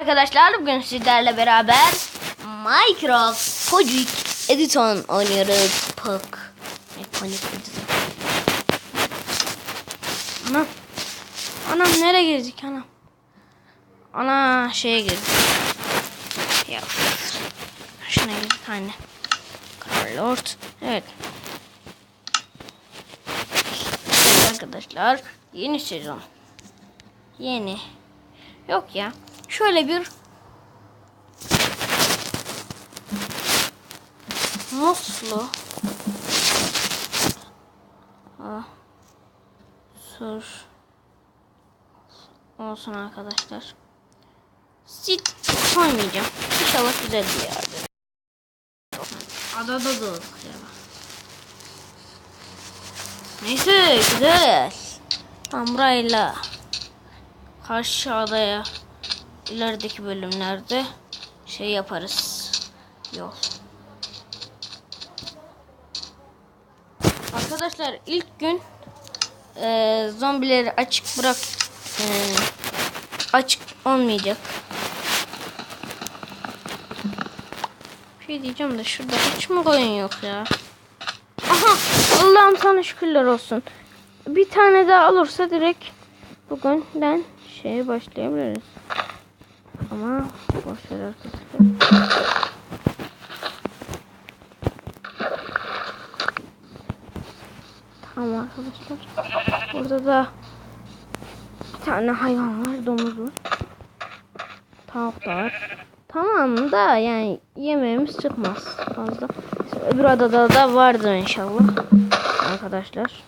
Arkadaşlar bugün sizlerle beraber Minecraft Pojik Editon oynuyoruz. Pok. Ikonik Editon. Anam. Anam nereye girdik anam? Ana şeye girdik. Ya. Şuna girdik anne. Lord. Evet. Evet arkadaşlar yeni sezon. Yeni. Yok ya. Şöyle bir muslu. Sur olsun arkadaşlar. Sit koymayacağım. İnşallah güzel bir yerde. Adada da ya. Neyse güzel. Tam burayla karşı adaya ilerideki bölümlerde şey yaparız. Yol. Arkadaşlar ilk gün e, zombileri açık bırak e, açık olmayacak. Bir şey diyeceğim de şurada hiç mi koyun yok ya? Aha Allah'ım sana şükürler olsun. Bir tane daha olursa direkt bugünden şeye başlayabiliriz. Ama boş ver arkadaşlar. Tamam arkadaşlar. Burada da bir tane hayvan var. Domuz var. Tavuk. Tamam da yani yemeğimiz çıkmaz fazla. Öbür adada da vardır inşallah. Arkadaşlar.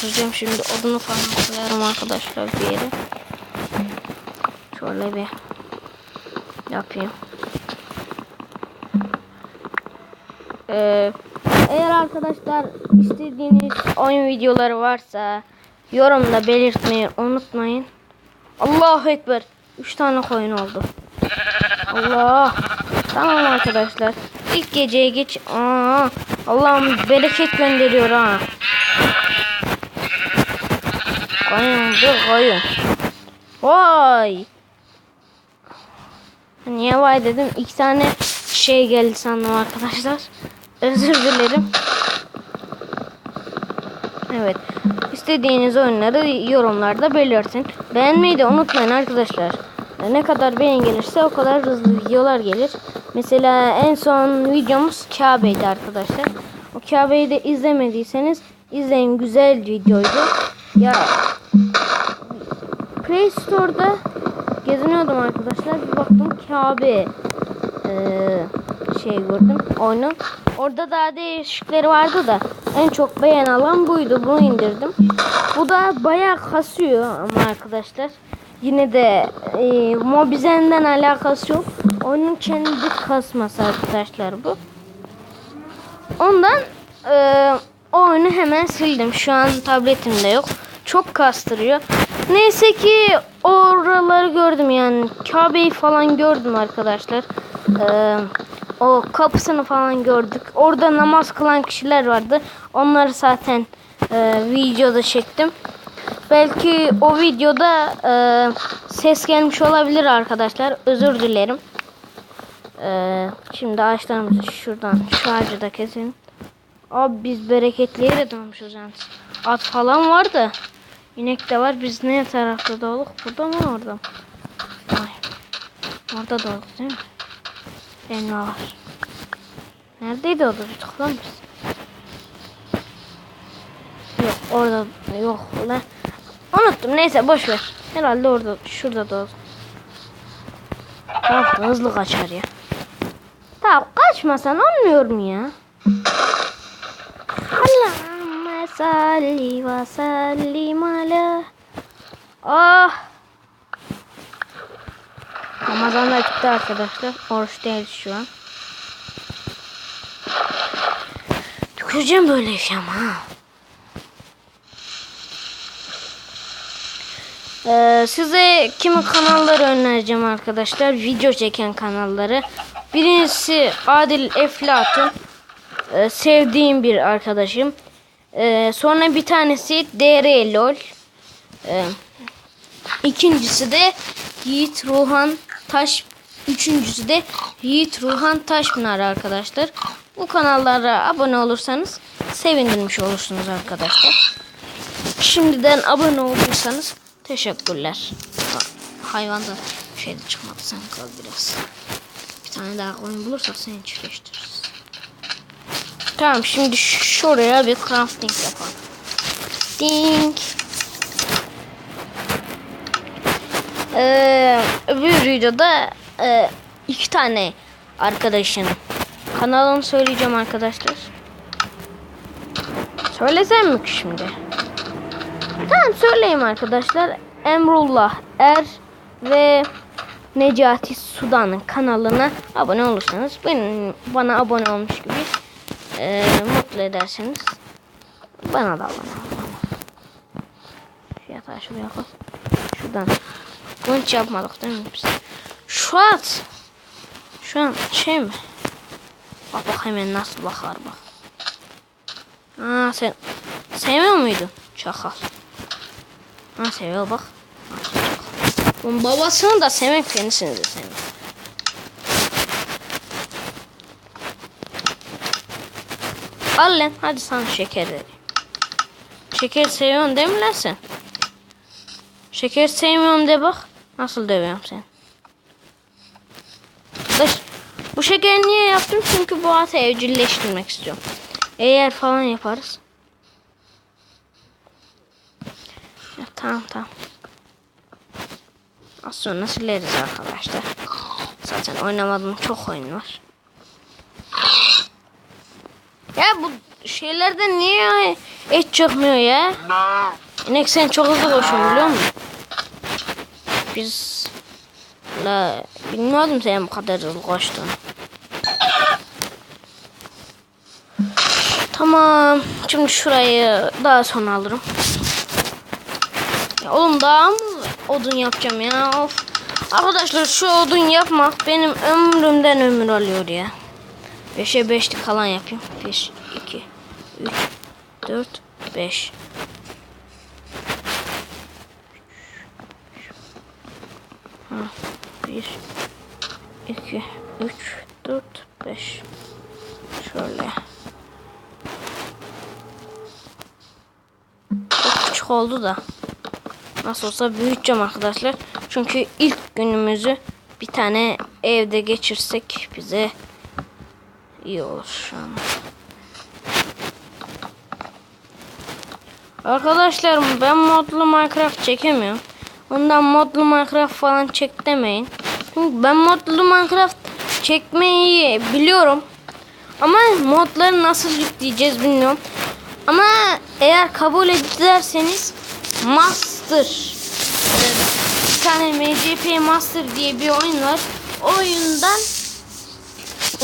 Kıracağım şimdi odunu falan koyarım arkadaşlar bir yere. Şöyle bir yapayım. Ee, eğer arkadaşlar istediğiniz oyun videoları varsa yorumda belirtmeyi unutmayın. Allahu Ekber. 3 tane koyun oldu. Allah. Tamam arkadaşlar. İlk geceye geç. Aa, Allah'ım bereket gönderiyor ha. Koyun dur koyun. Vay. Niye vay dedim. İki tane şey geldi sandım arkadaşlar. Özür dilerim. Evet. İstediğiniz oyunları yorumlarda belirtin. Beğenmeyi de unutmayın arkadaşlar. Ne kadar beğen gelirse o kadar hızlı videolar gelir. Mesela en son videomuz Kabe'ydi arkadaşlar. O Kabe'yi de izlemediyseniz izleyin güzel videoydu. Ya Play Store'da geziniyordum arkadaşlar. Bir baktım Kabe ee, şey gördüm oyunu. Orada daha değişikleri vardı da en çok beğen alan buydu. Bunu indirdim. Bu da bayağı kasıyor ama arkadaşlar. Yine de e, Mobizen'den alakası yok. Oyunun kendi kasması arkadaşlar bu. Ondan e, oyunu hemen sildim. Şu an tabletimde yok. Çok kastırıyor. Neyse ki oraları gördüm yani. Kabe'yi falan gördüm arkadaşlar. Ee, o kapısını falan gördük. Orada namaz kılan kişiler vardı. Onları zaten e, videoda çektim. Belki o videoda e, ses gelmiş olabilir arkadaşlar. Özür dilerim. E, şimdi ağaçlarımızı şuradan şu ağacı da keselim. Abi biz bereketli yere dönmüşüz yani. At falan var da. İnek de var. Biz ne tarafta doğduk? Burada mı orada mı? Ay. Orada doğduk değil mi? Elma var. Neredeydi o da bir lan biz? Yok orada yok lan. Unuttum neyse boş ver. Herhalde orada şurada doğduk. Tamam hızlı kaçar ya. Tamam kaçmasan olmuyor mu ya? Salli ve sellim ala. Ah. Ramazan da çıktı arkadaşlar. Oruç değil şu an. Tüküreceğim böyle iş ama. Ee, size kimi kanalları önereceğim arkadaşlar. Video çeken kanalları. Birincisi Adil Eflatun. Ee, sevdiğim bir arkadaşım. Ee, sonra bir tanesi DR LOL. Ee, ikincisi de Yiğit Ruhan Taş üçüncüsü de Yiğit Ruhan Taşpınar arkadaşlar. Bu kanallara abone olursanız sevindirmiş olursunuz arkadaşlar. Şimdiden abone olursanız teşekkürler. Ha, hayvanda şey de çıkmadı sen kal biraz. Bir tane daha koyun bulursak seni çiftleştiririz. Tamam şimdi şuraya bir crafting yapalım. Ding. Ee, öbür videoda e, iki tane arkadaşın kanalını söyleyeceğim arkadaşlar. Söylesem mi ki şimdi? Tamam söyleyeyim arkadaşlar. Emrullah Er ve Necati Sudan'ın kanalına abone olursanız benim bana abone olmuş gibi e, mutlu ederseniz bana da olun. Şu yatağı şuraya koy. Şuradan. Hiç yapmadık değil mi biz? Şu an şu an şey mi? Bak bak hemen nasıl bakar bak. Aa sen sevmiyor muydun? Çakal. Ha seviyor bak. Bunun babasını da sevmek kendisini de sevmek. Al lan hadi sana şeker vereyim. Şeker seviyorsun değil mi lan sen? Şeker sevmiyorum de bak. Nasıl dövüyorum seni. Bu şekeri niye yaptım? Çünkü bu atı evcilleştirmek istiyorum. Eğer falan yaparız. Ya, tamam tamam. Az sonra sileriz arkadaşlar. Zaten oynamadığım çok oyun var. Ya bu şeylerde niye et çıkmıyor ya? İnek sen çok hızlı koşuyorsun biliyor musun? Biz la bilmiyordum sen bu kadar hızlı koştuğunu. Tamam. Şimdi şurayı daha sonra alırım. Ya oğlum daha mı odun yapacağım ya? Of. Arkadaşlar şu odun yapmak benim ömrümden ömür alıyor ya. 5'e 5'li kalan yapayım. 1, 2, 3, 4, 5. Ha, 1, 2, 3, 4, 5. Şöyle. Çok küçük oldu da. Nasıl olsa büyüteceğim arkadaşlar. Çünkü ilk günümüzü bir tane evde geçirsek bize iyi olur. Arkadaşlar ben modlu Minecraft çekemiyorum. Ondan modlu Minecraft falan çek demeyin. Ben modlu Minecraft çekmeyi biliyorum. Ama modları nasıl yükleyeceğiz bilmiyorum. Ama eğer kabul ederseniz Master bir tane MCP Master diye bir oyun var. O oyundan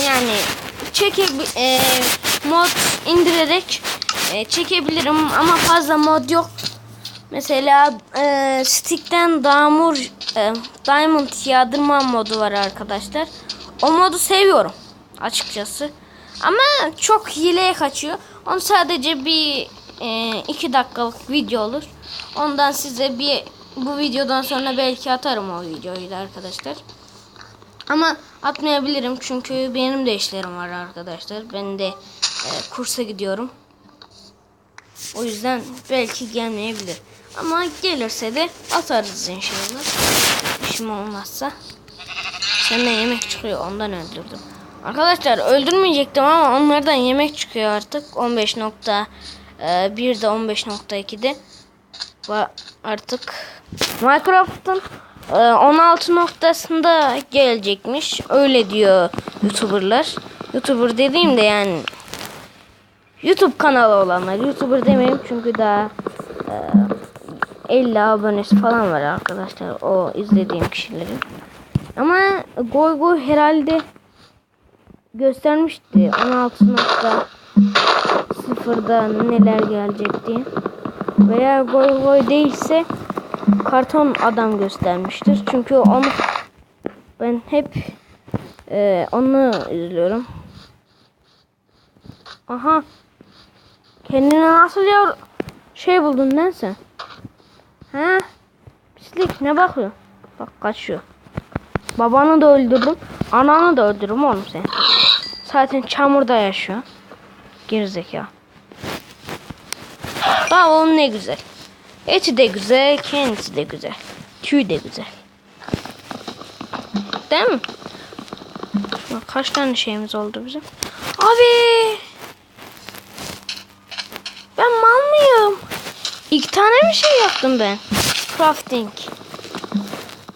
yani çeke e, mod indirerek e, çekebilirim ama fazla mod yok. Mesela e, Stick'ten Damur e, Diamond yağdırma modu var arkadaşlar. O modu seviyorum açıkçası. Ama çok hileye kaçıyor. Onu sadece bir e, iki dakikalık video olur. Ondan size bir bu videodan sonra belki atarım o videoyu da arkadaşlar. Ama atmayabilirim çünkü benim de işlerim var arkadaşlar. Ben de e, kursa gidiyorum. O yüzden belki gelmeyebilir. Ama gelirse de atarız inşallah. İşim olmazsa. Senden yemek çıkıyor ondan öldürdüm. Arkadaşlar öldürmeyecektim ama onlardan yemek çıkıyor artık. 15.1'de 15.2'de. Ve artık Minecraft'ın e, 16 noktasında gelecekmiş. Öyle diyor YouTuber'lar. YouTuber dediğim de yani YouTube kanalı olanlar. YouTuber demeyeyim çünkü daha e, 50 abonesi falan var arkadaşlar. O izlediğim kişilerin. Ama Goy Goy herhalde göstermişti 16.0'da neler gelecek diye. Veya Goy Goy değilse karton adam göstermiştir. Çünkü onu ben hep e, onu izliyorum. Aha. Kendine nasıl ya şey buldun lan sen? Ha? Pislik ne bakıyor? Bak kaçıyor. Babanı da öldürdüm. Ananı da öldürürüm oğlum sen. Zaten çamurda yaşıyor. Gerizekalı. Tavuğun ne güzel. Eti de güzel, kendisi de güzel. Tüy de güzel. Değil mi? Bak kaç tane şeyimiz oldu bizim? Abi! Ben mal mıyım? İki tane mi şey yaptım ben? Crafting.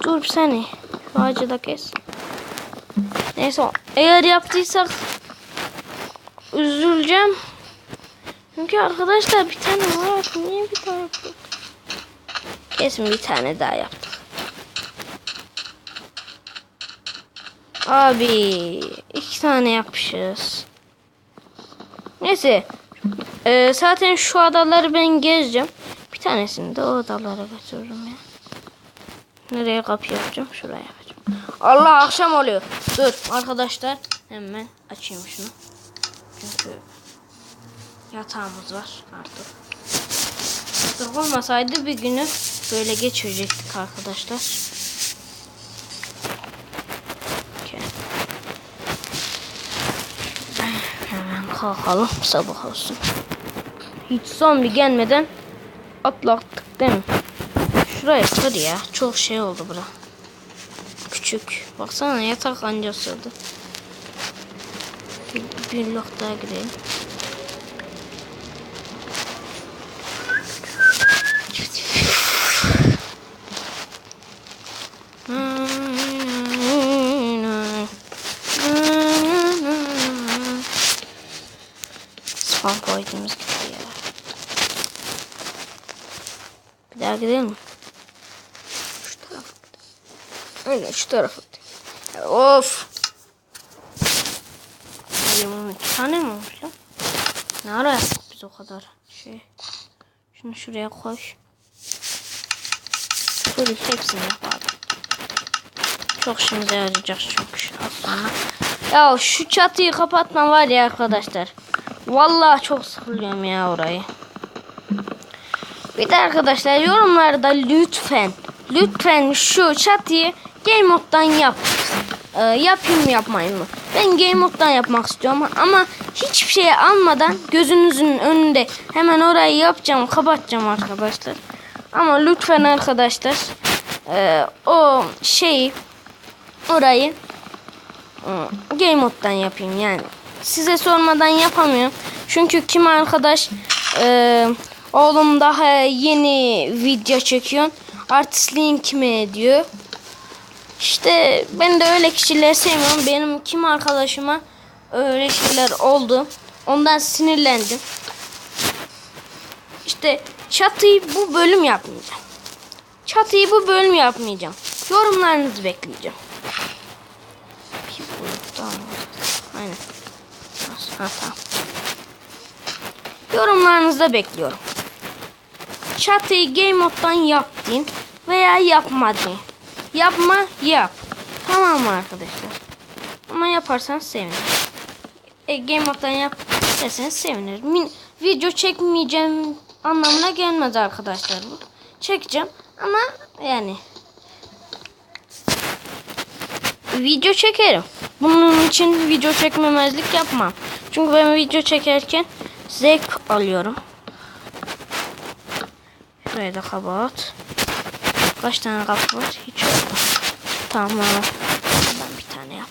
Dur bir saniye. Şu ağacı da kes. Neyse eğer yaptıysak üzüleceğim. Çünkü arkadaşlar bir tane var. Niye bir tane yaptık? Kesin bir tane daha yaptık. Abi iki tane yapmışız. Neyse. Ee, zaten şu adaları ben gezeceğim. Bir tanesini de o adalara götürürüm ya. Nereye kapı yapacağım? Şuraya yapacağım. Allah akşam oluyor. Dur arkadaşlar. Hemen açayım şunu. Çünkü yatağımız var artık. Yatak olmasaydı bir günü böyle geçirecektik arkadaşlar. Hemen kalkalım sabah olsun. Hiç zombi gelmeden atlattık değil mi? Şuraya kır ya. Çok şey oldu bura. Küçük. Baksana yatak anca sığdı. Bir, bir blok daha pointimiz gitti ya. Bir daha gidelim mi? Şu tarafa. Aynen şu tarafa. Of. Benim iki tane mi olmuş lan? Ne ara yaptık biz o kadar şey. Şunu şuraya koy. Şöyle hepsini yap abi. Çok işimize yarayacak çünkü. Ya şu çatıyı kapatmam var ya arkadaşlar. Vallahi çok sıkılıyorum ya orayı. Bir de arkadaşlar yorumlarda lütfen lütfen şu çatıyı game moddan yap. Ee, yapayım mı yapmayayım mı? Ben game moddan yapmak istiyorum ama hiçbir şey almadan gözünüzün önünde hemen orayı yapacağım kapatacağım arkadaşlar. Ama lütfen arkadaşlar e, o şeyi orayı e, game moddan yapayım yani. Size sormadan yapamıyorum. Çünkü kim arkadaş e, oğlum daha yeni video çekiyor. Artist link mi diyor. İşte ben de öyle kişileri sevmiyorum. Benim kim arkadaşıma öyle şeyler oldu. Ondan sinirlendim. İşte çatıyı bu bölüm yapmayacağım. Çatıyı bu bölüm yapmayacağım. Yorumlarınızı bekleyeceğim. Bir? Aynen. Tamam. Yorumlarınızı bekliyorum. Çatıyı game moddan yap veya yapma deyin. Yapma yap. Tamam mı arkadaşlar? Ama yaparsan sevinirim. E, game moddan yap deseniz sevinirim. Min video çekmeyeceğim anlamına gelmez arkadaşlar bu. Çekeceğim ama yani video çekerim. Bunun için video çekmemezlik yapmam. Çünkü ben video çekerken zevk alıyorum. Şuraya da kapat. Kaç tane kapı var? Hiç yok. Tamam. Ben bir tane yap.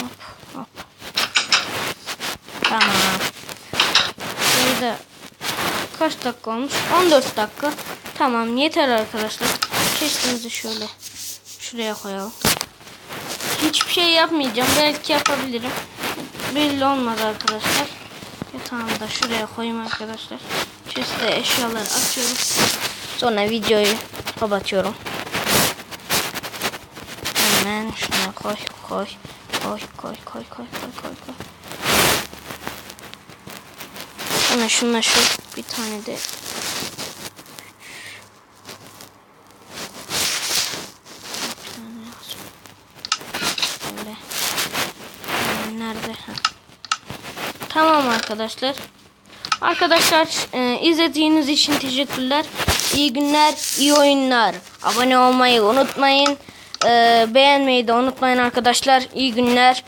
Hop hop. Tamam. Burada kaç dakika olmuş? 14 dakika. Tamam yeter arkadaşlar. Çeşitimizi şöyle şuraya koyalım. Hiçbir şey yapmayacağım. Belki yapabilirim. Belli olmaz arkadaşlar. Yatağımı da şuraya koyayım arkadaşlar. Chest'e eşyaları açıyorum. Sonra videoyu kapatıyorum. Hemen şuna koy koy koy koy koy koy koy koy koy. Sonra şuna şu bir tane de bir tane lazım. Böyle. Nerede? Ha. Tamam arkadaşlar. Arkadaşlar e, izlediğiniz için teşekkürler. İyi günler, iyi oyunlar. Abone olmayı unutmayın. E, beğenmeyi de unutmayın arkadaşlar. İyi günler.